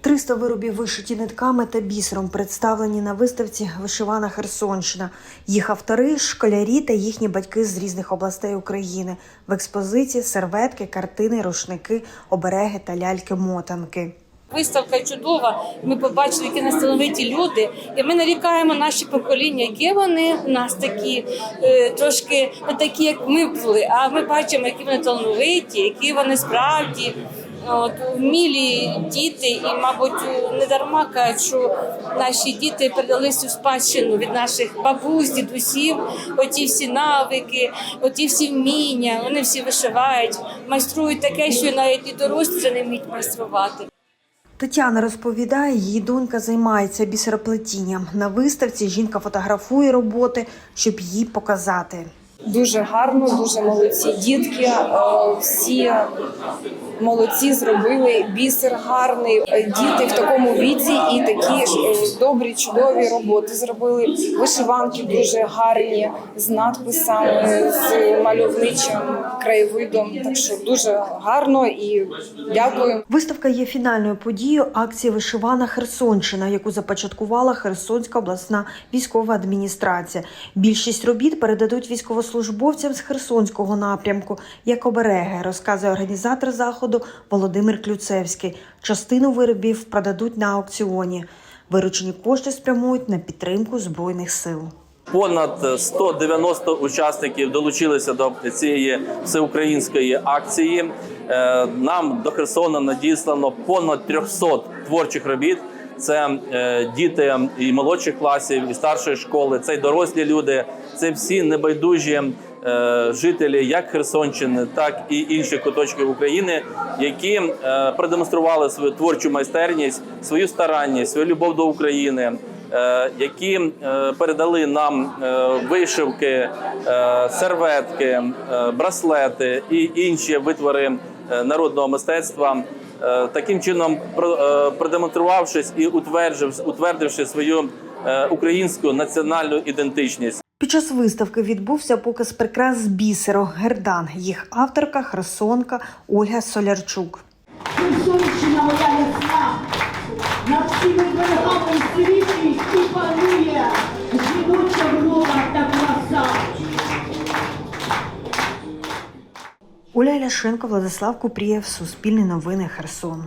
300 виробів вишиті нитками та бісером представлені на виставці Вишивана Херсонщина. Їх автори школярі та їхні батьки з різних областей України. В експозиції серветки, картини, рушники, обереги та ляльки-мотанки. Виставка чудова. Ми побачили, які насталовиті люди, і ми нарікаємо наші покоління, які вони в нас такі е, трошки не такі, як ми були. А ми бачимо, які вони талановиті, які вони справді. От, вмілі діти, і, мабуть, не дарма кажуть, що наші діти передали цю спадщину від наших бабусь, дідусів, оті всі навики, оті всі вміння. Вони всі вишивають, майструють таке, що навіть і дорослі не вміють майструвати. Тетяна розповідає, її донька займається бісероплетінням. На виставці жінка фотографує роботи, щоб її показати. Дуже гарно, дуже молодці дітки. е, Всі молодці зробили бісер гарний. Діти в такому віці і такі ж е, добрі, чудові роботи зробили. Вишиванки дуже гарні з надписами, з мальовничим краєвидом. Так що дуже гарно і дякую. Виставка є фінальною подією акції Вишивана Херсонщина, яку започаткувала Херсонська обласна військова адміністрація. Більшість робіт передадуть військовослужбовцям з Херсонського напрямку як обереги, розказує організатор заходу Володимир Клюцевський. Частину виробів продадуть на аукціоні. Виручені кошти спрямують на підтримку збройних сил. Понад 190 учасників долучилися до цієї всеукраїнської акції. Е, Нам до Херсона надіслано понад 300 творчих робіт. Це е, діти і молодших класів, і старшої школи, це й дорослі люди, це всі небайдужі е, жителі як Херсонщини, так і інших куточків України, які е, продемонстрували свою творчу майстерність, свою старанність, свою любов до України які передали нам вишивки, серветки, браслети і інші витвори народного мистецтва. Е, Таким чином, про- е, продемонструвавшись і утвердивши, утвердивши свою е, українську національну ідентичність. Під час виставки відбувся показ прикрас з бісеру Гердан. Їх авторка Херсонка Ольга Солярчук. Херсонщина моя ясна, Оля Ляшенко, Владислав Купрієв, Суспільне новини Херсон.